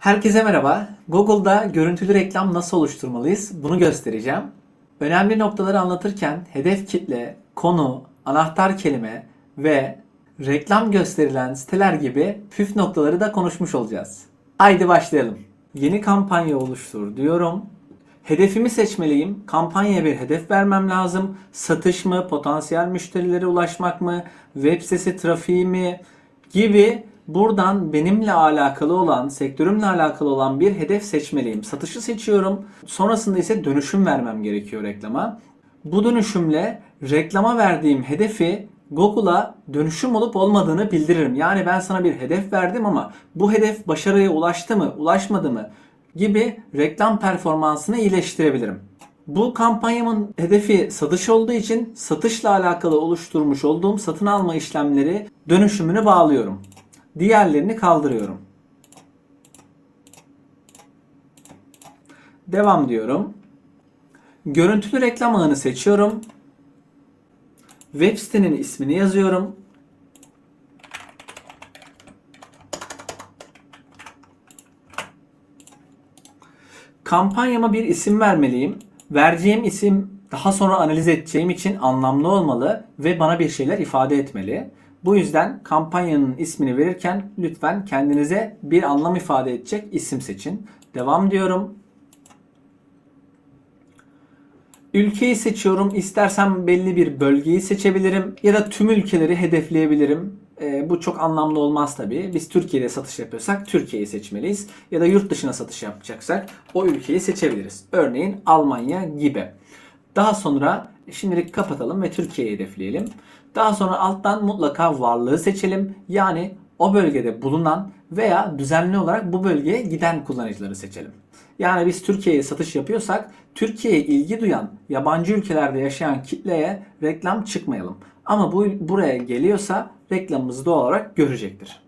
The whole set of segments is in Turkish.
Herkese merhaba. Google'da görüntülü reklam nasıl oluşturmalıyız? Bunu göstereceğim. Önemli noktaları anlatırken hedef kitle, konu, anahtar kelime ve reklam gösterilen siteler gibi püf noktaları da konuşmuş olacağız. Haydi başlayalım. Yeni kampanya oluştur diyorum. Hedefimi seçmeliyim. Kampanyaya bir hedef vermem lazım. Satış mı, potansiyel müşterilere ulaşmak mı, web sitesi trafiği mi gibi buradan benimle alakalı olan, sektörümle alakalı olan bir hedef seçmeliyim. Satışı seçiyorum. Sonrasında ise dönüşüm vermem gerekiyor reklama. Bu dönüşümle reklama verdiğim hedefi Google'a dönüşüm olup olmadığını bildiririm. Yani ben sana bir hedef verdim ama bu hedef başarıya ulaştı mı, ulaşmadı mı gibi reklam performansını iyileştirebilirim. Bu kampanyamın hedefi satış olduğu için satışla alakalı oluşturmuş olduğum satın alma işlemleri dönüşümünü bağlıyorum. Diğerlerini kaldırıyorum. Devam diyorum. Görüntülü reklam ağını seçiyorum. Web sitenin ismini yazıyorum. Kampanyama bir isim vermeliyim. Vereceğim isim daha sonra analiz edeceğim için anlamlı olmalı ve bana bir şeyler ifade etmeli. Bu yüzden kampanyanın ismini verirken lütfen kendinize bir anlam ifade edecek isim seçin. Devam diyorum. Ülkeyi seçiyorum. İstersem belli bir bölgeyi seçebilirim ya da tüm ülkeleri hedefleyebilirim. Ee, bu çok anlamlı olmaz tabii. Biz Türkiye'de satış yapıyorsak Türkiye'yi seçmeliyiz. Ya da yurt dışına satış yapacaksak o ülkeyi seçebiliriz. Örneğin Almanya gibi. Daha sonra şimdilik kapatalım ve Türkiye'yi hedefleyelim. Daha sonra alttan mutlaka varlığı seçelim. Yani o bölgede bulunan veya düzenli olarak bu bölgeye giden kullanıcıları seçelim. Yani biz Türkiye'ye satış yapıyorsak Türkiye'ye ilgi duyan yabancı ülkelerde yaşayan kitleye reklam çıkmayalım. Ama bu buraya geliyorsa reklamımızı doğal olarak görecektir.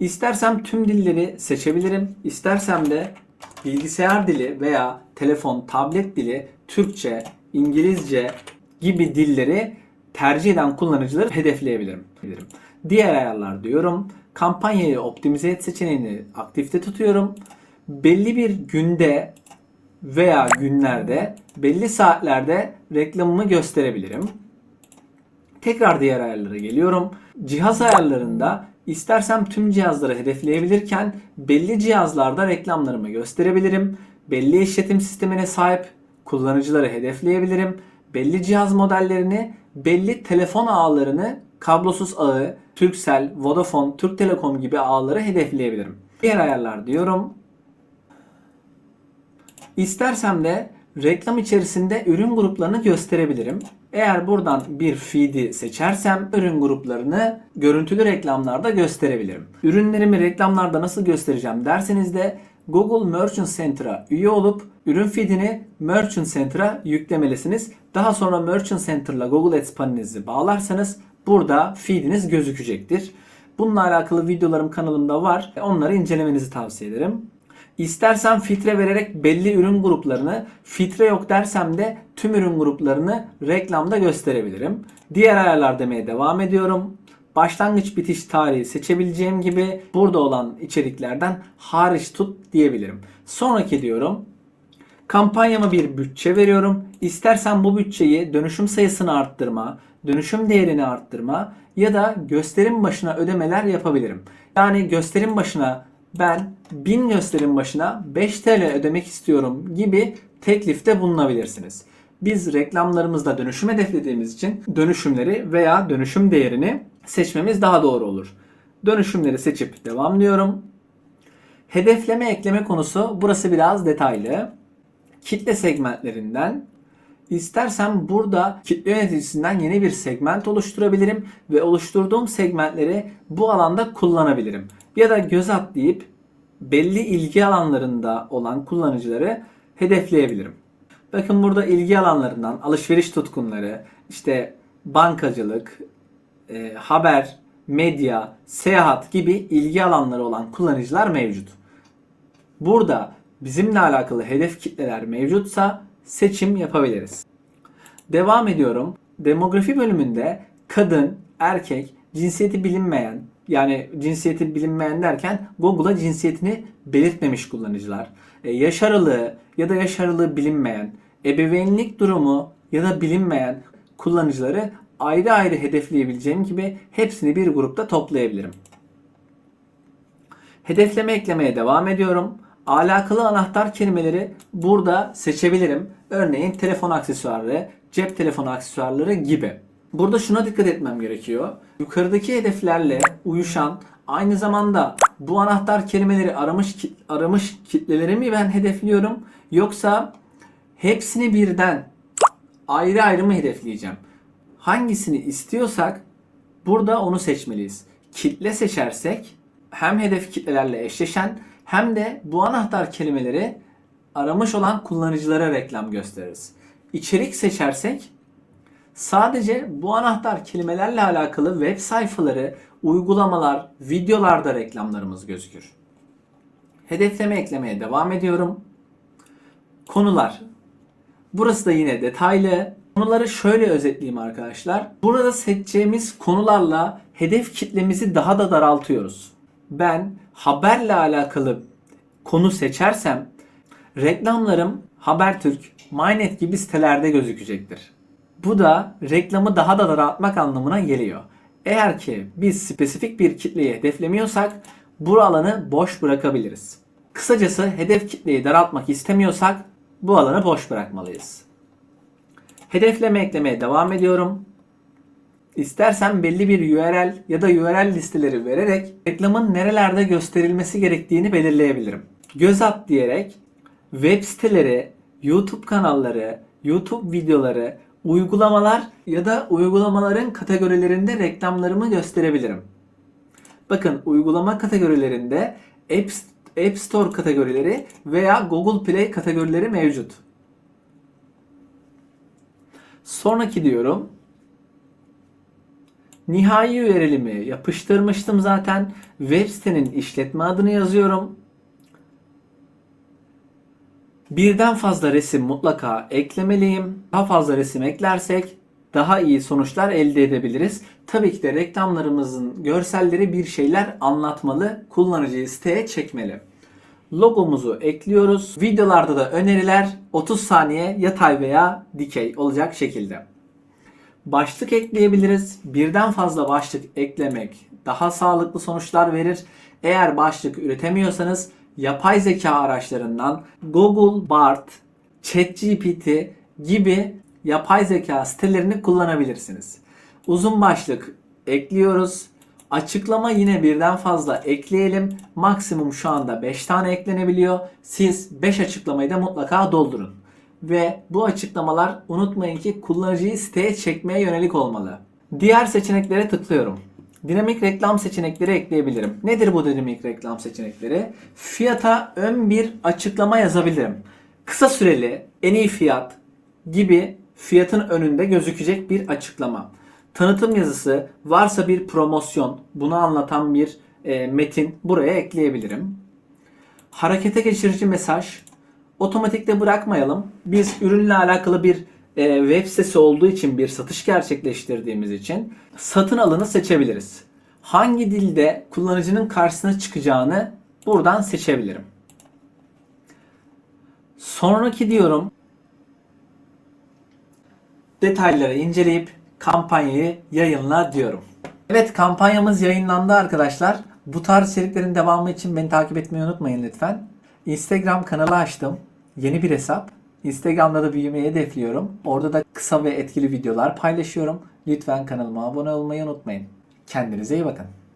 İstersem tüm dilleri seçebilirim. İstersem de bilgisayar dili veya telefon, tablet dili, Türkçe, İngilizce gibi dilleri tercih eden kullanıcıları hedefleyebilirim. Diğer ayarlar diyorum. Kampanyayı optimize et seçeneğini aktifte tutuyorum. Belli bir günde veya günlerde belli saatlerde reklamımı gösterebilirim. Tekrar diğer ayarlara geliyorum. Cihaz ayarlarında istersem tüm cihazları hedefleyebilirken belli cihazlarda reklamlarımı gösterebilirim. Belli işletim sistemine sahip kullanıcıları hedefleyebilirim. Belli cihaz modellerini, belli telefon ağlarını, kablosuz ağı, Turkcell, Vodafone, Türk Telekom gibi ağları hedefleyebilirim. Diğer ayarlar diyorum. İstersem de reklam içerisinde ürün gruplarını gösterebilirim. Eğer buradan bir feed'i seçersem ürün gruplarını görüntülü reklamlarda gösterebilirim. Ürünlerimi reklamlarda nasıl göstereceğim derseniz de Google Merchant Center'a üye olup ürün feed'ini Merchant Center'a yüklemelisiniz. Daha sonra Merchant Center'la Google Ads panelinizi bağlarsanız burada feed'iniz gözükecektir. Bununla alakalı videolarım kanalımda var. Onları incelemenizi tavsiye ederim. İstersen filtre vererek belli ürün gruplarını, filtre yok dersem de tüm ürün gruplarını reklamda gösterebilirim. Diğer ayarlar demeye devam ediyorum. Başlangıç bitiş tarihi seçebileceğim gibi burada olan içeriklerden hariç tut diyebilirim. Sonraki diyorum. Kampanyama bir bütçe veriyorum. İstersen bu bütçeyi dönüşüm sayısını arttırma, dönüşüm değerini arttırma ya da gösterim başına ödemeler yapabilirim. Yani gösterim başına ben 1000 gösterim başına 5 TL ödemek istiyorum gibi teklifte bulunabilirsiniz. Biz reklamlarımızda dönüşüm hedeflediğimiz için dönüşümleri veya dönüşüm değerini seçmemiz daha doğru olur. Dönüşümleri seçip devam diyorum. Hedefleme ekleme konusu burası biraz detaylı. Kitle segmentlerinden İstersem burada kitle yöneticisinden yeni bir segment oluşturabilirim ve oluşturduğum segmentleri bu alanda kullanabilirim. Ya da göz atlayıp belli ilgi alanlarında olan kullanıcıları hedefleyebilirim. Bakın burada ilgi alanlarından alışveriş tutkunları, işte bankacılık, e, haber, medya, seyahat gibi ilgi alanları olan kullanıcılar mevcut. Burada bizimle alakalı hedef kitleler mevcutsa seçim yapabiliriz. Devam ediyorum. Demografi bölümünde kadın, erkek, cinsiyeti bilinmeyen, Yani cinsiyeti bilinmeyen derken Google'a cinsiyetini belirtmemiş kullanıcılar. E, yaş aralığı ya da yaş aralığı bilinmeyen, ebeveynlik durumu ya da bilinmeyen kullanıcıları ayrı ayrı hedefleyebileceğim gibi hepsini bir grupta toplayabilirim. Hedefleme eklemeye devam ediyorum. Alakalı anahtar kelimeleri burada seçebilirim. Örneğin telefon aksesuarları, cep telefonu aksesuarları gibi. Burada şuna dikkat etmem gerekiyor. Yukarıdaki hedeflerle uyuşan aynı zamanda bu anahtar kelimeleri aramış kit- aramış kitleleri mi ben hedefliyorum yoksa hepsini birden ayrı ayrı mı hedefleyeceğim? Hangisini istiyorsak burada onu seçmeliyiz. Kitle seçersek hem hedef kitlelerle eşleşen hem de bu anahtar kelimeleri aramış olan kullanıcılara reklam gösteririz. İçerik seçersek sadece bu anahtar kelimelerle alakalı web sayfaları, uygulamalar, videolarda reklamlarımız gözükür. Hedefleme eklemeye devam ediyorum. Konular. Burası da yine detaylı. Konuları şöyle özetleyeyim arkadaşlar. Burada seçeceğimiz konularla hedef kitlemizi daha da daraltıyoruz. Ben haberle alakalı konu seçersem reklamlarım Habertürk, Mynet gibi sitelerde gözükecektir. Bu da reklamı daha da daraltmak anlamına geliyor. Eğer ki biz spesifik bir kitleyi hedeflemiyorsak bu alanı boş bırakabiliriz. Kısacası hedef kitleyi daraltmak istemiyorsak bu alanı boş bırakmalıyız. Hedefleme eklemeye devam ediyorum. İstersen belli bir URL ya da URL listeleri vererek reklamın nerelerde gösterilmesi gerektiğini belirleyebilirim. Göz at diyerek web siteleri, YouTube kanalları, YouTube videoları, uygulamalar ya da uygulamaların kategorilerinde reklamlarımı gösterebilirim. Bakın uygulama kategorilerinde App, App Store kategorileri veya Google Play kategorileri mevcut. Sonraki diyorum. Nihai URL'imi yapıştırmıştım zaten. Web sitenin işletme adını yazıyorum. Birden fazla resim mutlaka eklemeliyim. Daha fazla resim eklersek daha iyi sonuçlar elde edebiliriz. Tabii ki de reklamlarımızın görselleri bir şeyler anlatmalı, kullanıcıyı siteye çekmeli. Logomuzu ekliyoruz. Videolarda da öneriler 30 saniye yatay veya dikey olacak şekilde. Başlık ekleyebiliriz. Birden fazla başlık eklemek daha sağlıklı sonuçlar verir. Eğer başlık üretemiyorsanız yapay zeka araçlarından Google, Bard, ChatGPT gibi yapay zeka sitelerini kullanabilirsiniz. Uzun başlık ekliyoruz. Açıklama yine birden fazla ekleyelim. Maksimum şu anda 5 tane eklenebiliyor. Siz 5 açıklamayı da mutlaka doldurun. Ve bu açıklamalar unutmayın ki kullanıcıyı siteye çekmeye yönelik olmalı. Diğer seçeneklere tıklıyorum. Dinamik reklam seçenekleri ekleyebilirim. Nedir bu dinamik reklam seçenekleri? Fiyata ön bir açıklama yazabilirim. Kısa süreli, en iyi fiyat gibi fiyatın önünde gözükecek bir açıklama. Tanıtım yazısı, varsa bir promosyon, bunu anlatan bir e, metin buraya ekleyebilirim. Harekete geçirici mesaj, otomatikte bırakmayalım. Biz ürünle alakalı bir e, web sitesi olduğu için bir satış gerçekleştirdiğimiz için satın alanı seçebiliriz. Hangi dilde kullanıcının karşısına çıkacağını buradan seçebilirim. Sonraki diyorum detayları inceleyip kampanyayı yayınla diyorum. Evet kampanyamız yayınlandı arkadaşlar. Bu tarz içeriklerin devamı için beni takip etmeyi unutmayın lütfen. Instagram kanalı açtım. Yeni bir hesap. Instagram'da da büyümeyi hedefliyorum. Orada da kısa ve etkili videolar paylaşıyorum. Lütfen kanalıma abone olmayı unutmayın. Kendinize iyi bakın.